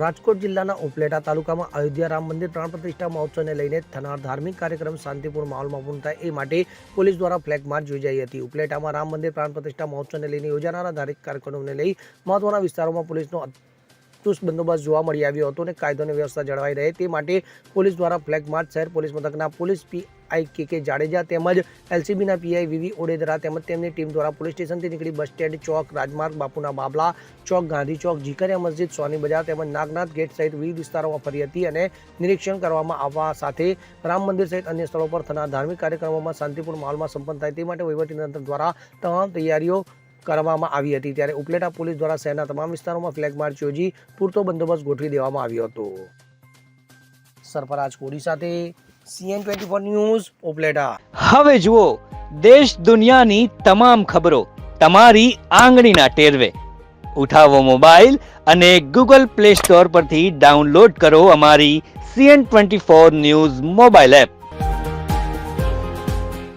રાજકોટ જિલ્લાના ઉપલેટા તાલુકામાં અયોધ્યા રામ મંદિર પ્રાણ પ્રતિષ્ઠા મહોત્સવને લઈને થનાર ધાર્મિક કાર્યક્રમ શાંતિપૂર્ણ માહોલમાં પૂર્ણ થાય એ માટે પોલીસ દ્વારા ફ્લેગ માર્ચ યોજાઈ હતી. ઉપલેટામાં રામ મંદિર પ્રાણ પ્રતિષ્ઠા મહોત્સવને લઈને યોજાનારા ધાર્મિક કાર્યક્રમોને લઈ મહત્વના વિસ્તારોમાં પોલીસનો ચુસ્ત બંદોબસ્ત જોવા મળી આવ્યો હતો અને કાયદો વ્યવસ્થા જળવાઈ રહે તે માટે પોલીસ દ્વારા ફ્લેગ માર્ચ શહેર પોલીસ મથકના police PI K K Jadeja તેમજ એલસીબીના પીઆઈ વીવી ઓડેદરા તેમજ તેમની ટીમ દ્વારા પોલીસ સ્ટેશનથી નીકળી બસ સ્ટેન્ડ, ચોક, રાજમાર્ગ, બાપુના બાબલા, ચોક, ગાંધી ચોક, જીકરિયા મસ્જિદ, સોની બજાર તેમજ નાગનાથ ગેટ સહિત વિવિધ વિસ્તારોમાં ફરી હતી અને નિરીક્ષણ કરવામાં આવવા સાથે રામ મંદિર સહિત અન્ય સ્થળો પર થનાર ધાર્મિક કાર્યક્રમોમાં શાંતિપૂર્ણ માહોલમાં સંપન્ન થાય તે માટે વહીવટીતંત્ર દ્વારા તમામ તૈયારીઓ કરવામાં આવી હતી ત્યારે ઉપલેટા પોલીસ દ્વારા શહેરના તમામ વિસ્તારોમાં ફ્લેગ માર્ચ યોજી પૂરતો બંદોબસ્ત ગોઠવી દેવામાં આવ્યો હતો. સરફરાજ કોડી સાથે CN twenty four news, Upleta. હવે જુઓ, દેશ દુનિયાની તમામ ખબરો તમારી આંગળીના ટેરવે. ઉઠાવો મોબાઈલ અને ગૂગલ પ્લે સ્ટોર પરથી ડાઉનલોડ કરો અમારી CN twenty four news mobile app.